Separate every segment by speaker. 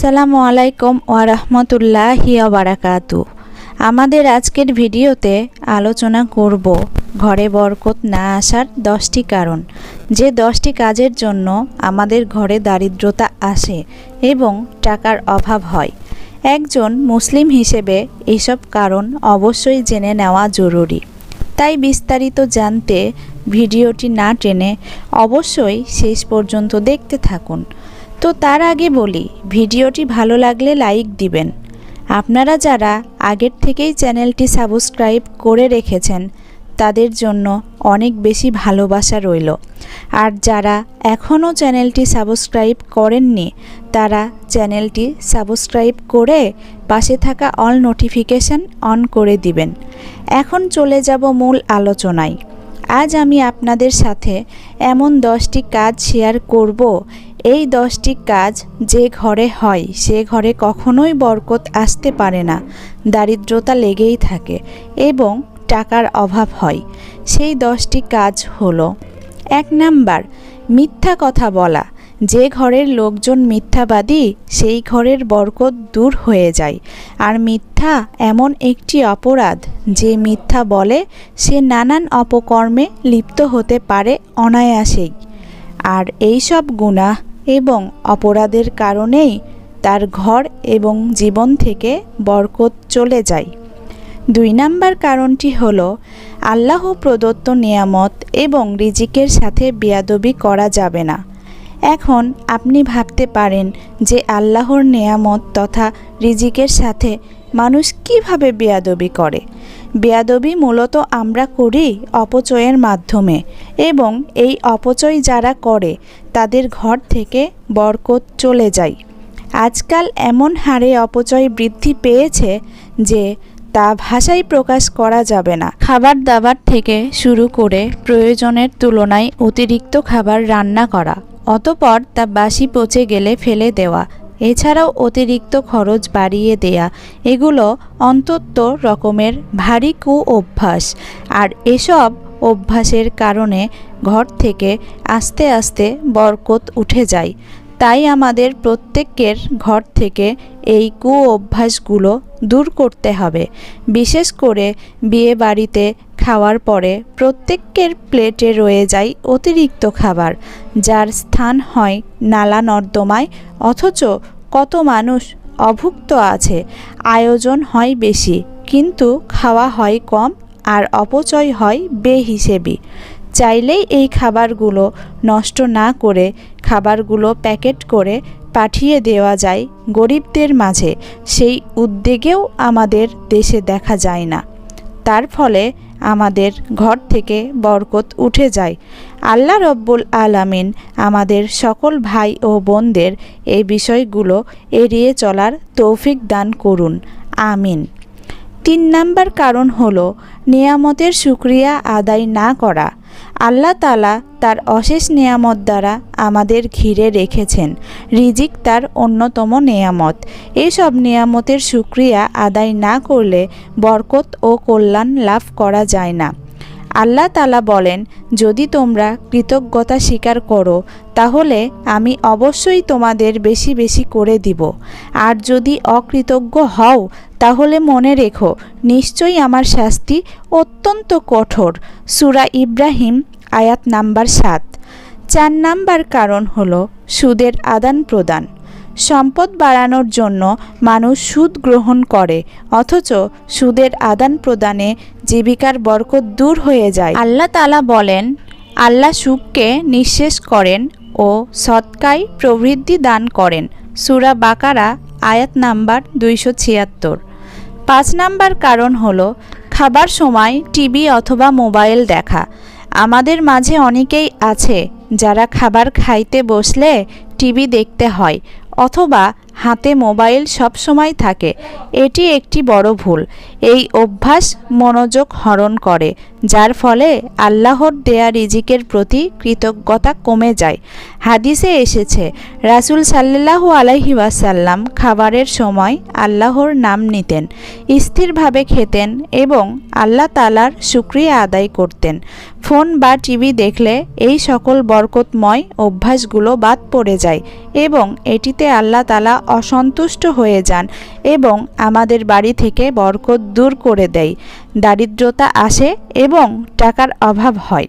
Speaker 1: আসসালামু আলাইকুম ওয়ারহমতুল্লাহি বারাকাতু। আমাদের আজকের ভিডিওতে আলোচনা করব ঘরে বরকত না আসার দশটি কারণ। যে দশটি কাজের জন্য আমাদের ঘরে দারিদ্রতা আসে এবং টাকার অভাব হয়। একজন মুসলিম হিসেবে এসব কারণ অবশ্যই জেনে নেওয়া জরুরি। তাই বিস্তারিত জানতে ভিডিওটি না টেনে অবশ্যই শেষ পর্যন্ত দেখতে থাকুন। তো তার আগে বলি, ভিডিওটি ভালো লাগলে লাইক দিবেন। আপনারা যারা আগের থেকেই চ্যানেলটি সাবস্ক্রাইব করে রেখেছেন, তাদের জন্য অনেক বেশি ভালোবাসা রইল। আর যারা এখনও চ্যানেলটি সাবস্ক্রাইব করেননি, তারা চ্যানেলটি সাবস্ক্রাইব করে পাশে থাকা অল নোটিফিকেশান অন করে দিবেন। এখন চলে যাব মূল আলোচনায়। আজ আমি আপনাদের সাথে এমন দশটি কাজ শেয়ার করব। এই দশটি কাজ যে ঘরে হয়, সে ঘরে কখনোই বরকত আসতে পারে না, দারিদ্রতা লেগেই থাকে এবং টাকার অভাব হয়। সেই দশটি কাজ হলো, এক নাম্বার, মিথ্যা কথা বলা। যে ঘরের লোকজন মিথ্যাবাদী, সেই ঘরের বরকত দূর হয়ে যায়। আর মিথ্যা এমন একটি অপরাধ, যে মিথ্যা বলে সে নানান অপকর্মে লিপ্ত হতে পারে অনায়াসেই। আর এই সব গুনাহ এবং অপরাধের কারণেই তার ঘর এবং জীবন থেকে বরকত চলে যায়। দুই নাম্বার কারণটি হল, আল্লাহ প্রদত্ত নিয়ামত এবং রিজিকের সাথে বেয়াদবি করা যাবে না। এখন আপনি ভাবতে পারেন যে আল্লাহর নেয়ামত তথা রিজিকের সাথে মানুষ কীভাবে বেয়াদবি করে। বেয়াদবি মূলত আমরা করি অপচয়ের মাধ্যমে এবং এই অপচয় যারা করে, তাদের ঘর থেকে বরকত চলে যায়। আজকাল এমন হারে অপচয় বৃদ্ধি পেয়েছে যে তা ভাষায় প্রকাশ করা যাবে না। খাবার দাবার থেকে শুরু করে প্রয়োজনের তুলনায় অতিরিক্ত খাবার রান্না করা অতপর তা বাসি পচে গেলে ফেলে দেওয়া, এছাড়াও অতিরিক্ত খরচ বাড়িয়ে দেয়া, এগুলো অন্তত রকমের ভারী কু অভ্যাস আর এসব অভ্যাসের কারণে ঘর থেকে আস্তে আস্তে বরকত উঠে যায়। তাই আমাদের প্রত্যেকের ঘর থেকে এই কু অভ্যাসগুলো দূর করতে হবে। বিশেষ করে বিয়ে বাড়িতে খাওয়ার পরে প্রত্যেকের প্লেটে রয়ে যায় অতিরিক্ত খাবার, যার স্থান হয় নালা নর্দমায়, অথচ কত মানুষ অভুক্ত আছে, আয়োজন হয় বেশি, কিন্তু খাওয়া হয় কম আর অপচয় হয় বেহিসেবি। চাইলেই এই খাবারগুলো নষ্ট না করে খাবারগুলো প্যাকেট করে পাঠিয়ে দেওয়া যায় গরিবদের মাঝে, সেই উদ্যোগেও আমাদের দেশে দেখা যায় না। তার ফলে আমাদের ঘর থেকে বরকত উঠে যায়। আল্লাহ রব্বুল আলামিন আমাদের সকল ভাই ও বোনদের এই বিষয়গুলো এড়িয়ে চলার তৌফিক দান করুন। আমিন। তিন নাম্বার কারণ হল নিয়ামতের সুক্রিয়া আদায় না করা। আল্লাহ তালা তার অশেষ নিয়ামত দ্বারা আমাদের ঘিরে রেখেছেন। রিজিক তার অন্যতম নিয়ামত। এসব নিয়ামতের সুক্রিয়া আদায় না করলে বরকত ও কল্যাণ লাভ করা যায় না। আল্লাহ তালা বলেন, যদি তোমরা কৃতজ্ঞতা স্বীকার করো, তাহলে আমি অবশ্যই তোমাদের বেশি বেশি করে দিব। আর যদি অকৃতজ্ঞ হও, তাহলে মনে রেখো, নিশ্চয়ই আমার শাস্তি অত্যন্ত কঠোর। সুরা ইব্রাহিম, আয়াত নাম্বার সাত। চার নাম্বার কারণ হলো, সুদের আদান প্রদান সম্পদ বাড়ানোর জন্য মানুষ সুদ গ্রহণ করে, অথচ সুদের আদান প্রদানে জীবিকার বরকত দূর হয়ে যায়। আল্লাহ তালা বলেন, আল্লাহ সুখকে নিঃশেষ করেন ও সৎকায় প্রবৃদ্ধি দান করেন। সুরা বাকারা, আয়াত নাম্বার দুইশো ছিয়াত্তর। পাঁচ নাম্বার কারণ হলো, খাবার সময় টিভি অথবা মোবাইল দেখা। আমাদের মাঝে অনেকেই আছে যারা খাবার খাইতে বসলে টিভি দেখতে হয় অথবা হাতে মোবাইল সব সময় থাকে। এটি একটি বড় ভুল। এই অভ্যাস মনোযোগ হরণ করে। যার ফলে আল্লাহর দেয়া রিজিকের প্রতি কৃতজ্ঞতা কমে যায়। হাদিসে এসেছে, রাসুল সাল্লাহু আলাইহি ওয়াসাল্লাম খাবারের সময় আল্লাহর নাম নিতেন, স্থিরভাবে খেতেন এবং আল্লাহ তালার শুক্রিয়া আদায় করতেন। ফোন বা টিভি দেখলে এই সকল বরকতময় অভ্যাসগুলো বাদ পড়ে যায় এবং এটিতে আল্লাহ তালা অসন্তুষ্ট হয়ে যান এবং আমাদের বাড়ি থেকে বরকত দূর করে দেয়। দারিদ্রতা আসে এবং টাকার অভাব হয়।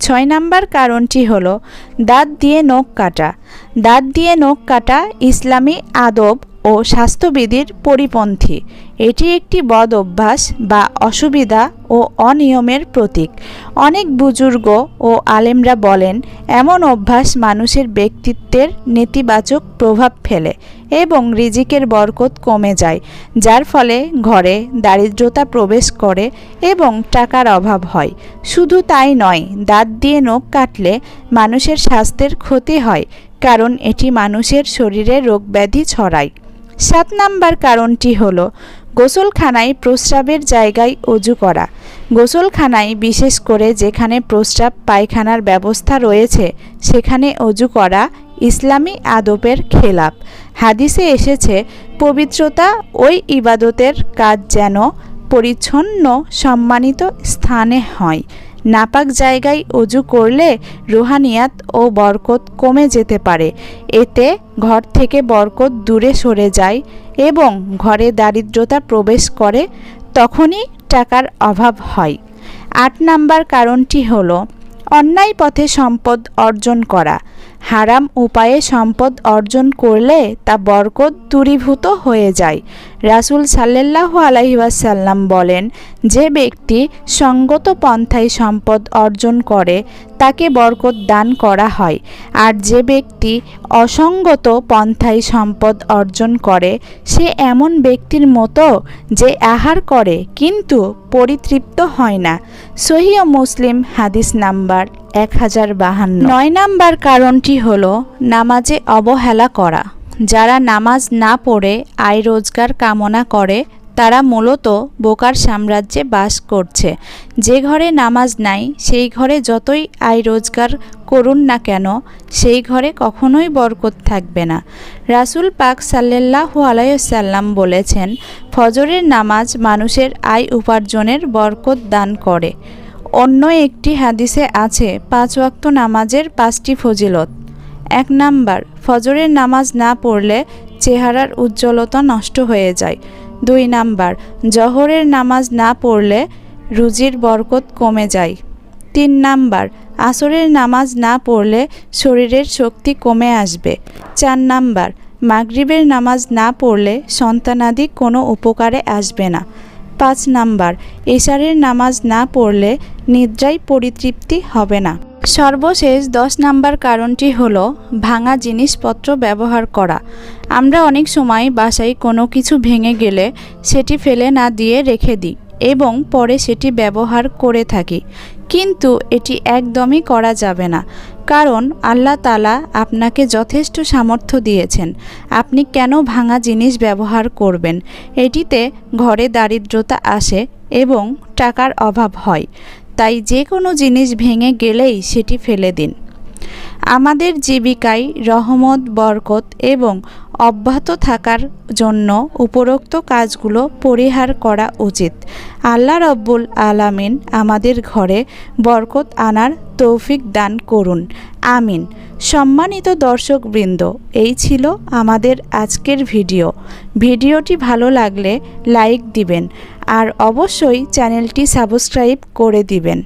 Speaker 1: ছয় নাম্বার কারণটি হলো, দাঁত দিয়ে নখ কাটা। দাঁত দিয়ে নখ কাটা ইসলামী আদব ও স্বাস্থ্যবিধির পরিপন্থী। এটি একটি বদ অভ্যাস বা অসুবিধা ও অনিয়মের প্রতীক। অনেক বুজুর্গ ও আলেমরা বলেন, এমন অভ্যাস মানুষের ব্যক্তিত্বের নেতিবাচক প্রভাব ফেলে এবং রিজিকের বরকত কমে যায়, যার ফলে ঘরে দারিদ্রতা প্রবেশ করে এবং টাকার অভাব হয়। শুধু তাই নয়, দাঁত দিয়ে নখ কাটলে মানুষের স্বাস্থ্যের ক্ষতি হয়, কারণ এটি মানুষের শরীরে রোগব্যাধি ছড়ায়। সাত নাম্বার কারণটি হল, গোসলখানায় প্রস্রাবের জায়গায় অজু করা। গোসলখানায় বিশেষ করে যেখানে প্রস্রাব, পায়খানার ব্যবস্থা রয়েছে, সেখানে অজু করা ইসলামী আদবের খেলাপ। হাদিসে এসেছে, পবিত্রতা ওই ইবাদতের কাজ যেন পরিচ্ছন্ন, সম্মানিত স্থানে হয়। নাপাক জায়গায় অজু করলে রুহানিয়াত ও বরকত কমে যেতে পারে। এতে ঘর থেকে বরকত দূরে সরে যায় এবং ঘরে দারিদ্রতা প্রবেশ করে, তখনই টাকার অভাব হয়। আট নাম্বার কারণটি হলো, অন্যায় পথে সম্পদ অর্জন করা। হারাম উপায়ে সম্পদ অর্জন করলে তা বরকত দূরীভূত হয়ে যায়। রাসুল সাল্লাহ আলহিবাসাল্লাম বলেন, যে ব্যক্তি সঙ্গত পন্থায় সম্পদ অর্জন করে, তাকে বরকত দান করা হয়। আর যে ব্যক্তি অসঙ্গত পন্থায় সম্পদ অর্জন করে, সে এমন ব্যক্তির মতো যে আহার করে, কিন্তু পরিতৃপ্ত হয় না। সহিও মুসলিম হাদিস নাম্বার এক হাজার বাহান্ন। নয় নাম্বার কারণটি হল নামাজে অবহেলা করা। যারা নামাজ না পড়ে, আয় রোজগার কামনা করে, তারা মূলত বোকার সাম্রাজ্যে বাস করছে। যে ঘরে নামাজ নাই, সেই ঘরে যতই আয় রোজগার করুন না কেন, সেই ঘরে কখনোই বরকত থাকবে না। রাসুল পাক সাল্লাহ আলাইসাল্লাম বলেছেন, ফজরের নামাজ মানুষের আয় উপার্জনের বরকত দান করে। অন্য একটি হাদিসে আছে, পাঁচ ওয়াক্ত নামাজের পাঁচটি ফজিলত। এক নাম্বার, ফজরের নামাজ না পড়লে চেহারার উজ্জ্বলতা নষ্ট হয়ে যায়। দুই নাম্বার, জহরের নামাজ না পড়লে রুজির বরকত কমে যায়। তিন নাম্বার, আসরের নামাজ না পড়লে শরীরের শক্তি কমে আসবে। চার নাম্বার, মাগরিবের নামাজ না পড়লে সন্তানাদি কোনো উপকারে আসবে না। পাঁচ নাম্বার, এশারের নামাজ না পড়লে নিদ্রায় পরিতৃপ্তি হবে না। সর্বশেষ দশ নাম্বার কারণটি হলো ভাঙা জিনিসপত্র ব্যবহার করা। আমরা অনেক সময় বাসায় কোনো কিছু ভেঙে গেলে সেটি ফেলে না দিয়ে রেখে দিই এবং পরে সেটি ব্যবহার করে থাকি। কিন্তু এটি একদমই করা যাবে না। কারণ আল্লাহ তালা আপনাকে যথেষ্ট সামর্থ্য দিয়েছেন। আপনি কেন ভাঙা জিনিস ব্যবহার করবেন? এটিতে ঘরে দারিদ্রতা আসে এবং টাকার অভাব হয়। তাই যে কোনো জিনিস ভেঙে গেলেই সেটি ফেলে দিন। আমাদের জীবিকায় রহমত, বরকত এবং অব্যাহত থাকার জন্য উপরোক্ত কাজগুলো পরিহার করা উচিত। আল্লাহ রব্বুল আলামিন আমাদের ঘরে বরকত আনার তৌফিক দান করুন। আমিন। সম্মানিত দর্শকবৃন্দ, এই ছিল আমাদের আজকের ভিডিও। ভিডিওটি ভালো লাগলে লাইক দিবেন আর অবশ্যই চ্যানেলটি সাবস্ক্রাইব করে দিবেন।